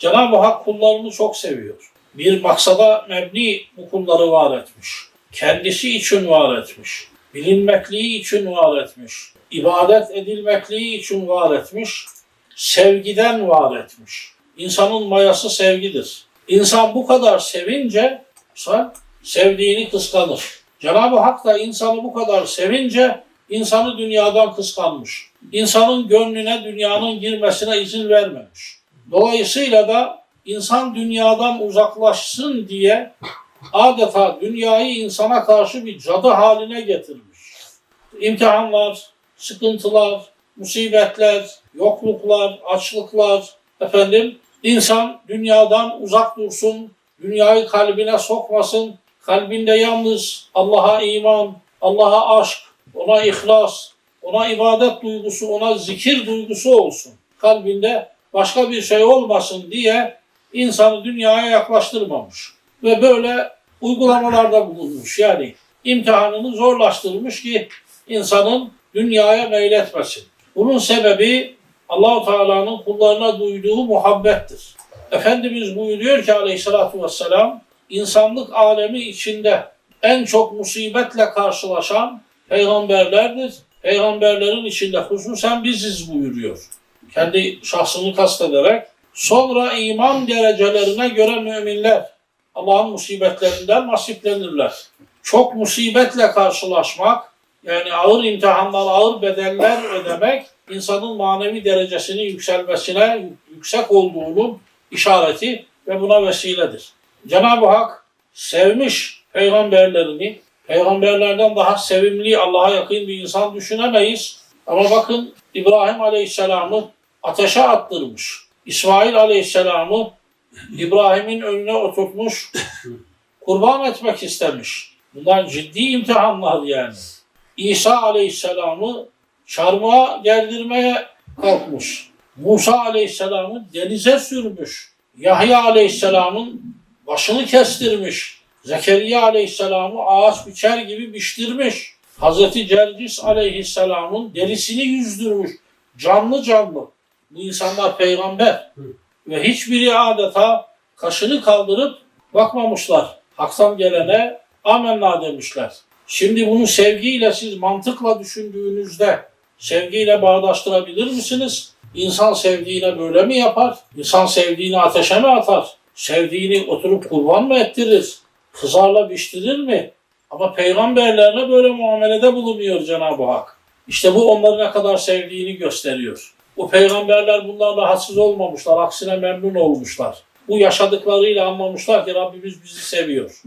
Cenab-ı Hak kullarını çok seviyor. Bir maksada mebni bu kulları var etmiş. Kendisi için var etmiş. Bilinmekliği için var etmiş. ibadet edilmekliği için var etmiş. Sevgiden var etmiş. İnsanın mayası sevgidir. İnsan bu kadar sevince sevdiğini kıskanır. Cenab-ı Hak da insanı bu kadar sevince insanı dünyadan kıskanmış. İnsanın gönlüne dünyanın girmesine izin vermemiş. Dolayısıyla da insan dünyadan uzaklaşsın diye adeta dünyayı insana karşı bir cadı haline getirmiş. İmtihanlar, sıkıntılar, musibetler, yokluklar, açlıklar, efendim insan dünyadan uzak dursun, dünyayı kalbine sokmasın, kalbinde yalnız Allah'a iman, Allah'a aşk, ona ihlas, ona ibadet duygusu, ona zikir duygusu olsun. Kalbinde başka bir şey olmasın diye insanı dünyaya yaklaştırmamış. Ve böyle uygulamalarda bulunmuş. Yani imtihanını zorlaştırmış ki insanın dünyaya meyletmesin. Bunun sebebi Allahu Teala'nın kullarına duyduğu muhabbettir. Efendimiz buyuruyor ki aleyhissalatü vesselam insanlık alemi içinde en çok musibetle karşılaşan peygamberlerdir. Peygamberlerin içinde hususen biziz buyuruyor. Kendi şahsını kastederek. Sonra iman derecelerine göre müminler Allah'ın musibetlerinden nasiplenirler. Çok musibetle karşılaşmak, yani ağır imtihanlar, ağır bedeller ödemek insanın manevi derecesinin yükselmesine yüksek olduğunun işareti ve buna vesiledir. Cenab-ı Hak sevmiş peygamberlerini, peygamberlerden daha sevimli, Allah'a yakın bir insan düşünemeyiz. Ama bakın İbrahim Aleyhisselam'ı ateşe attırmış. İsmail Aleyhisselam'ı İbrahim'in önüne oturtmuş, kurban etmek istemiş. Bunlar ciddi imtihanlar yani. İsa Aleyhisselam'ı çarmıha gerdirmeye kalkmış. Musa Aleyhisselam'ı denize sürmüş. Yahya Aleyhisselam'ın başını kestirmiş. Zekeriya Aleyhisselam'ı ağaç biçer gibi biçtirmiş. Hazreti Cercis Aleyhisselam'ın derisini yüzdürmüş. Canlı canlı. Bu insanlar peygamber. Ve hiçbiri adeta kaşını kaldırıp bakmamışlar. Hak'tan gelene amenna demişler. Şimdi bunu sevgiyle siz mantıkla düşündüğünüzde sevgiyle bağdaştırabilir misiniz? İnsan sevdiğine böyle mi yapar? İnsan sevdiğini ateşe mi atar? Sevdiğini oturup kurban mı ettirir? Kızarla biçtirir mi? Ama peygamberlerine böyle muamelede bulunuyor Cenab-ı Hak. İşte bu onları ne kadar sevdiğini gösteriyor. Bu peygamberler bundan rahatsız olmamışlar, aksine memnun olmuşlar. Bu yaşadıklarıyla anlamışlar ki Rabbimiz bizi seviyor.